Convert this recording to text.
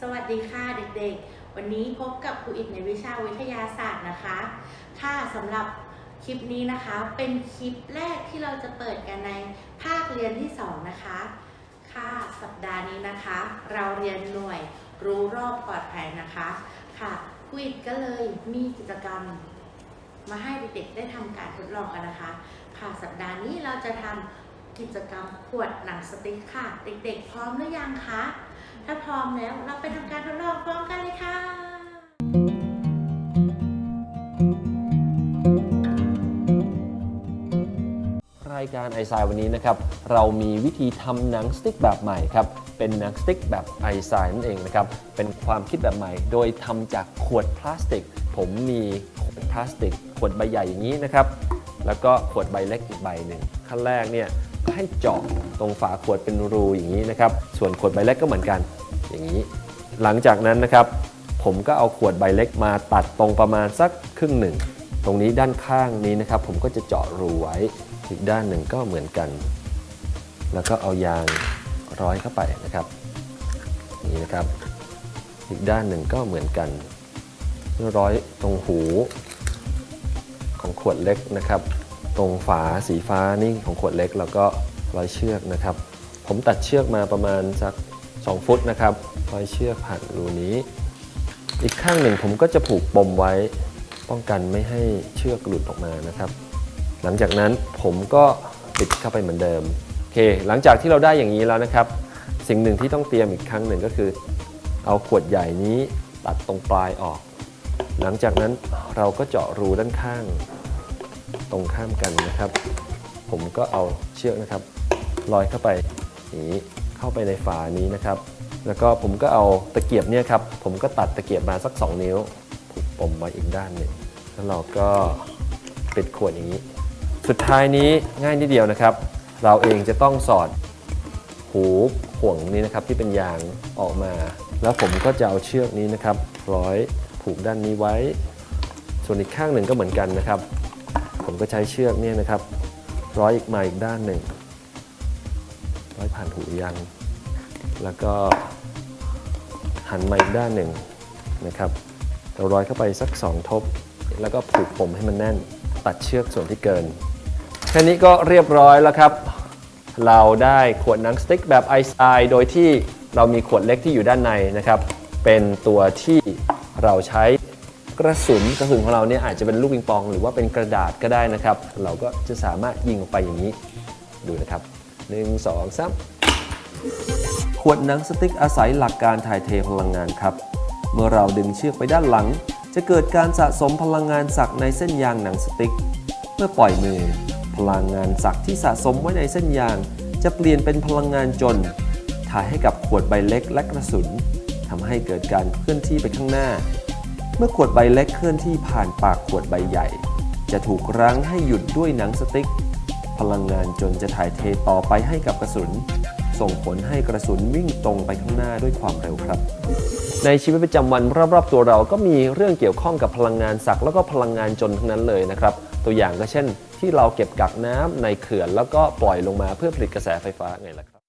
สวัสดีค่ะเด็กๆ วันนี้พบกับครูอิดในวิชาวิทยาศาสตร์นะคะ ค่ะสำหรับคลิปนี้นะคะเป็นคลิปแรกที่เราจะเปิดกันในภาคเรียนที่ 2 นะคะ ค่ะสัปดาห์นี้นะคะ เราเรียนหน่วยรู้รอบปลอดภัยนะคะ ค่ะครูอิดก็เลยมีกิจกรรม มาให้เด็กๆได้ทำการทดลองกันนะคะ ค่ะสัปดาห์นี้เราจะทำกิจกรรมขวดหนังสติ๊กค่ะ เด็กๆ พร้อมหรือยังคะ ถ้าพร้อมแล้วเราไปทำการทดลองพร้อมกันเลยค่ะรายการไอซายวันนี้นะครับ เรามีวิธีทำหนังสติ๊กแบบใหม่ครับ เป็นหนังสติ๊กแบบไอซายนั่นเองนะครับ เป็นความคิดแบบใหม่ โดยทำจากขวดพลาสติก ผมมีขวดพลาสติก ขวดใบใหญ่อย่างนี้นะครับ แล้วก็ขวดใบเล็กอีกใบหนึ่งขั้นแรกเนี่ย ให้เจาะตรงฝาขวดเป็นรูอย่างนี้นะครับ ส่วนขวดใบเล็กก็เหมือนกันอย่างนี้ หลังจากนั้นนะครับ ผมก็เอาขวดใบเล็กมาตัดตรงประมาณสักครึ่งหนึ่ง ตรงนี้ด้านข้างนี้นะครับ ผมก็จะเจาะรูไว้อีกด้านหนึ่งก็เหมือนกัน แล้วก็เอายางร้อยเข้าไปนะครับนี่นะครับ อีกด้านหนึ่งก็เหมือนกันร้อยตรงหูของขวดเล็กนะครับ ตรงฝาสีฟ้านี่ของขวดเล็กแล้วก็ร้อยเชือกนะครับ ผมตัดเชือกมาประมาณสัก 2 ฟุตนะครับร้อยเชือกผ่านรูนี้ อีกข้างหนึ่งผมก็จะผูกปมไว้ป้องกันไม่ให้เชือกหลุดออกมานะครับ หลังจากนั้นผมก็ปิดเข้าไปเหมือนเดิมโอเค หลังจากที่เราได้อย่างนี้แล้วนะครับ สิ่งหนึ่งที่ต้องเตรียมอีกครั้งหนึ่งก็คือ เอาขวดใหญ่นี้ตัดตรงปลายออก หลังจากนั้นเราก็เจาะรูด้านข้าง ตรงข้ามกันนะครับ ผมก็เอาเชือกนะครับลอยเข้าไปนี้เข้าไปในฝานี้นะครับ แล้วก็ผมก็เอาตะเกียบเนี่ยครับ ผมก็ตัดตะเกียบมาสัก 2 นิ้วผูกปมไว้อีกด้านหนึ่งแล้วเราก็ปิดขวดอย่างนี้ สุดท้ายนี้ง่ายนิดเดียวนะครับ เราเองจะต้องสอดหูห่วงนี้นะครับที่เป็นยางออกมา แล้วผมก็จะเอาเชือกนี้นะครับ ร้อยผูกด้านนี้ไว้ ส่วนอีกข้างหนึ่งก็เหมือนกันนะครับ ผมก็ใช้เชือกเนี่ยนะครับ ร้อยอีกมาอีกด้านหนึ่ง ร้อยผ่านหูยางแล้วก็หันมาอีกด้านหนึ่งนะครับ เราร้อยเข้าไปสัก 2 ทบ แล้วก็ผูกปมให้มันแน่น ตัดเชือกส่วนที่เกิน แค่นี้ก็เรียบร้อยแล้วครับ เราได้ขวดหนังสติ๊กแบบไอซ์ไอโดยที่เรามีขวดเล็กที่อยู่ด้านในนะครับ เป็นตัวที่เราใช้ กระสุนกระสุนของเราเนี่ยอาจจะเป็นลูกปิงปอง หรือว่าเป็นกระดาษก็ได้นะครับ เราก็จะสามารถยิงออกไปอย่างนี้ดูนะครับ 1 2 3 ขวดหนังสติ๊กอาศัยหลักการถ่ายเทพลังงานครับ เมื่อเราดึงเชือกไปด้านหลัง จะเกิดการสะสมพลังงานสักในเส้นยางหนังสติ๊ก เมื่อปล่อยมือ พลังงานสักที่สะสมไว้ในเส้นยาง จะเปลี่ยนเป็นพลังงานจน ถ่ายให้กับขวดใบเล็กและกระสุนทำให้เกิดการเคลื่อนที่ไปข้างหน้า เมื่อขวดใบเล็กเคลื่อนที่ผ่านปากขวดใบใหญ่ จะถูกรั้งให้หยุดด้วยหนังสติ๊ก พลังงานจนจะถ่ายเทต่อไปให้กับกระสุน ส่งผลให้กระสุนวิ่งตรงไปข้างหน้าด้วยความเร็วครับ ในชีวิตประจำวันรอบๆตัวเราก็มีเรื่องเกี่ยวข้องกับพลังงานสักแล้วก็พลังงานจนทั้งนั้นเลยนะครับ ตัวอย่างก็เช่น ที่เราเก็บกักน้ำในเขื่อนแล้วก็ปล่อยลงมาเพื่อผลิตกระแสไฟฟ้าไงล่ะครับ